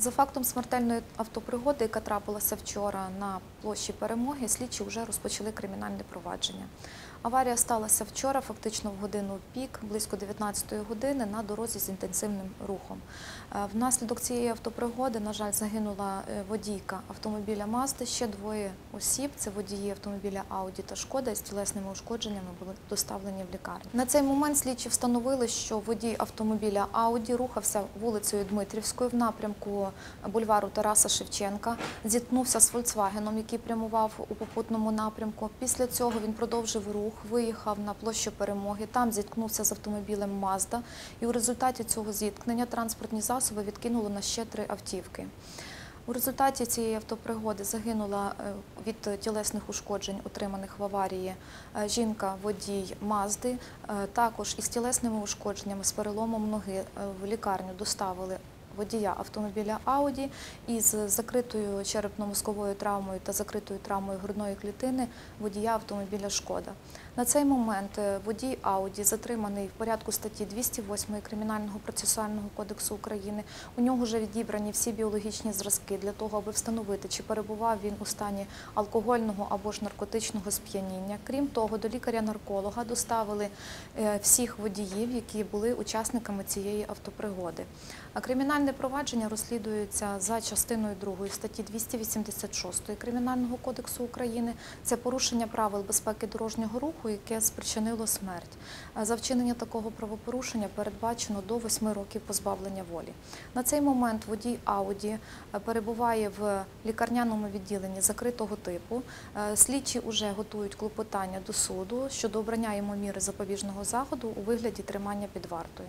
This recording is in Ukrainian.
За фактом смертельної автопригоди, яка трапилася вчора на площі Перемоги, слідчі вже розпочали кримінальне провадження. Аварія сталася вчора, фактично в годину пік, близько 19-ї години, на дорозі з інтенсивним рухом. Е, Внаслідок цієї автопригоди, на жаль, загинула е, водійка автомобіля Мазди. Ще двоє осіб це водії автомобіля Ауді та Шкода з тілесними ушкодженнями були доставлені в лікарню. На цей момент слідчі встановили, що водій автомобіля Ауді рухався вулицею Дмитрівською в напрямку бульвару Тараса Шевченка, зіткнувся з Фольксвагеном, який прямував у попутному напрямку. Після цього він продовжив рух, виїхав на площу Перемоги. Там зіткнувся з автомобілем Мазда, і у результаті цього зіткнення транспортні засоби відкинуло на ще три автівки. У результаті цієї автопригоди загинула е, від тілесних ушкоджень, отриманих в аварії, е, жінка-водій Мазди. Е, Також із тілесними ушкодженнями з переломом ноги в лікарню доставили водія автомобіля Ауді із закритою черепно-мозковою травмою та закритою травмою грудної клітини водія автомобіля Шкода. На цей момент е, водій Ауді затриманий в порядку статті 208 Кримінального процесуального кодексу України. У нього вже відібрані всі біологічні зразки для того, аби встановити, чи перебував він у стані алкогольного або ж наркотичного сп'яніння. Крім того, до лікаря-нарколога доставили е, всіх водіїв, які були учасниками цієї автопригоди. А кримінальне провадження розслідується за частиною 2 статті 286 Кримінального кодексу України. Це порушення правил безпеки дорожнього руху, яке спричинило смерть. За вчинення такого правопорушення передбачено до 8 років позбавлення волі. На цей момент водій Ауді е, перебуває в лікарняному відділенні закритого типу. Е, Слідчі вже готують клопотання до суду щодо обрання йому міри запобіжного заходу у вигляді тримання під вартою.